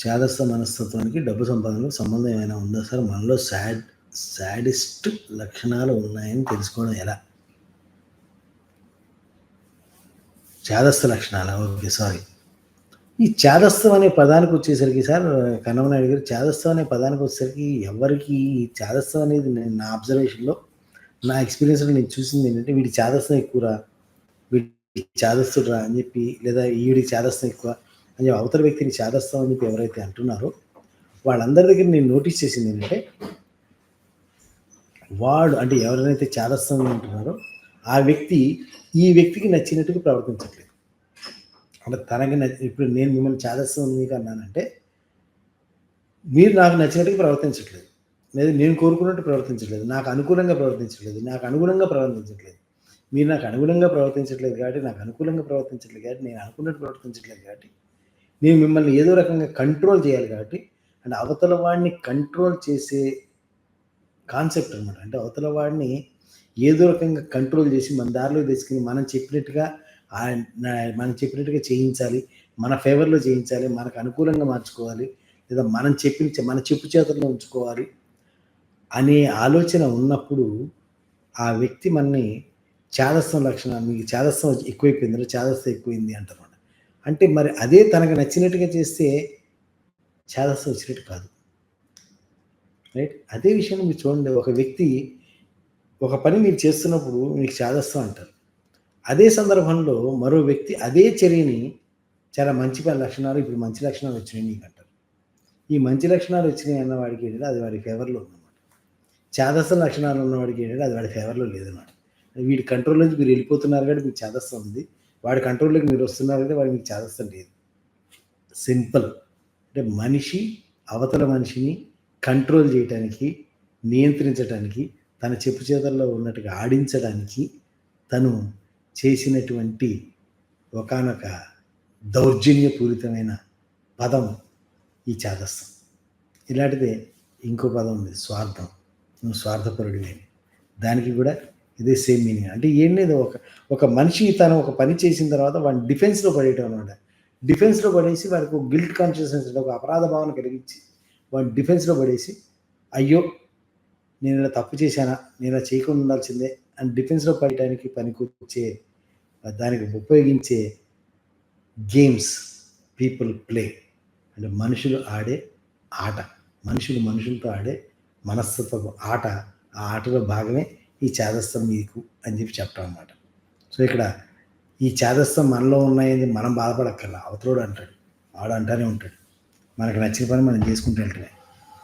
చేదస్థ మనస్తత్వానికి డబ్బు సంపాదనకు సంబంధం ఏమైనా ఉందా సార్? మనలో సాడ్ శాడిస్ట్ లక్షణాలు ఉన్నాయని తెలుసుకోవడం ఎలా? చేదస్థ లక్షణాలు? Okay sorry. ఈ చేదస్థం అనే పదానికి వచ్చేసరికి సార్ కన్నమనాయుడు గారు చేదస్థం అనే పదానికి వచ్చేసరికి ఎవరికి ఈ చేదస్థం అనేది నా అబ్జర్వేషన్లో నా ఎక్స్పీరియన్స్లో నేను చూసింది ఏంటంటే వీడి చేదస్థం ఎక్కువరా? వీడి చేదస్తుడురా అని చెప్పి లేదా ఈవిడికి చేదస్థం ఎక్కువ? అని అవతల వ్యక్తిని చేదస్థం అని చెప్పి ఎవరైతే అంటున్నారో వాళ్ళందరి దగ్గర నేను నోటీస్ చేసింది ఏంటంటే వాడు అంటే ఎవరైతే చేదస్థం అంటున్నారో ఆ వ్యక్తి ఈ వ్యక్తికి నచ్చినట్టుగా ప్రవర్తించట్లేదు. అంటే తనకి నచ్చి ఇప్పుడు నేను మిమ్మల్ని చేదస్థం మీకు అన్నానంటే మీరు నాకు నచ్చినట్టుగా ప్రవర్తించట్లేదు. లేదా నేను కోరుకున్నట్టు ప్రవర్తించట్లేదు. నాకు అనుకూలంగా ప్రవర్తించట్లేదు. నాకు అనుగుణంగా ప్రవర్తించట్లేదు. మీరు నాకు అనుగుణంగా ప్రవర్తించట్లేదు కాబట్టి నాకు అనుకూలంగా ప్రవర్తించట్లేదు కాబట్టి నేను అనుకున్నట్టు ప్రవర్తించట్లేదు కాబట్టి నేను మిమ్మల్ని ఏదో రకంగా కంట్రోల్ చేయాలి కాబట్టి అండ్ అవతల వాడిని కంట్రోల్ చేసే కాన్సెప్ట్ అనమాట అంటే అవతల వాడిని ఏదో రకంగా కంట్రోల్ చేసి మన దారిలో తెచ్చుకుని మనం చెప్పినట్టుగా మనం చెప్పినట్టుగా చేయించాలి మన ఫేవర్లో చేయించాలి మనకు అనుకూలంగా మార్చుకోవాలి లేదా మనం చెప్పిన మన చెప్పు చేతుల్లో ఉంచుకోవాలి అనే ఆలోచన ఉన్నప్పుడు ఆ వ్యక్తి మనని చేదస్థం లక్షణాలు మీకు చేదస్థం ఎక్కువైపోయింది చేదస్థం ఎక్కువైంది అంటారు. అంటే మరి అదే తనకు నచ్చినట్టుగా చేస్తే ఛాదస్సు వచ్చినట్టు కాదు. రైట్? అదే విషయాన్ని మీరు చూడండి. ఒక వ్యక్తి ఒక పని మీరు చేస్తున్నప్పుడు మీకు ఛాదస్సు అంటారు. అదే సందర్భంలో మరో వ్యక్తి అదే చర్యని చాలా మంచి పని లక్షణాలు ఇప్పుడు మంచి లక్షణాలు వచ్చినాయి నీకు అంటారు. ఈ మంచి లక్షణాలు వచ్చినాయి అన్న వాడికి ఏంటంటే అది వాడి ఫేవర్లో ఉందన్నమాట ఛాదస్సు లక్షణాలు ఉన్నవాడికి ఏంటంటే అది వాడి ఫేవర్లో లేదన్నమాట. వీడి కంట్రోల్లోంచి మీరు వెళ్ళిపోతున్నారు కాబట్టి మీకు ఛాదస్సు ఉంది. వాడి కంట్రోల్లోకి మీరు వస్తున్నారంటే వాడు వాడికి మీకు చేదస్థం లేదు. సింపుల్. అంటే మనిషి అవతల మనిషిని కంట్రోల్ చేయటానికి నియంత్రించడానికి తన చెప్పు చేతల్లో ఉన్నట్టుగా ఆడించడానికి తను చేసినటువంటి ఒకనొక దౌర్జన్యపూరితమైన పదం ఈ చాదస్థం ఇలాంటిదే ఇంకో పదం ఉంది స్వార్థం. నువ్వు లేని దానికి కూడా ఇదే సేమ్ మీనింగ్. అంటే ఏం లేదు ఒక ఒక మనిషి తను ఒక పని చేసిన తర్వాత వాడిని డిఫెన్స్లో పడేయటం అనమాట డిఫెన్స్లో పడేసి వాడికి ఒక గిల్ట్ కాన్షియస్నెస్ ఒక అపరాధ భావన కలిగించి వాడిని డిఫెన్స్లో పడేసి అయ్యో నేను ఇలా తప్పు చేశానా? నేను ఇలా చేయకుండా ఉండాల్సిందే అని డిఫెన్స్లో పడటానికి పనికొచ్చే దానికి ఉపయోగించే గేమ్స్ పీపుల్ ప్లే అంటే మనుషులు ఆడే ఆట. మనుషులు మనుషులతో ఆడే మనస్తత్వ ఆట. ఆ ఆటలో భాగమే ఈ చేదస్థం మీకు అని చెప్పి చెప్పడం అనమాట సో ఇక్కడ ఈ చేదస్థం మనలో ఉన్నాయని మనం బాధపడక్కర్లా. అవతలోడు అంటాడు వాడు అంటానే ఉంటాడు. మనకు నచ్చిన పని మనం చేసుకుంటూ వెళ్తున్నాయి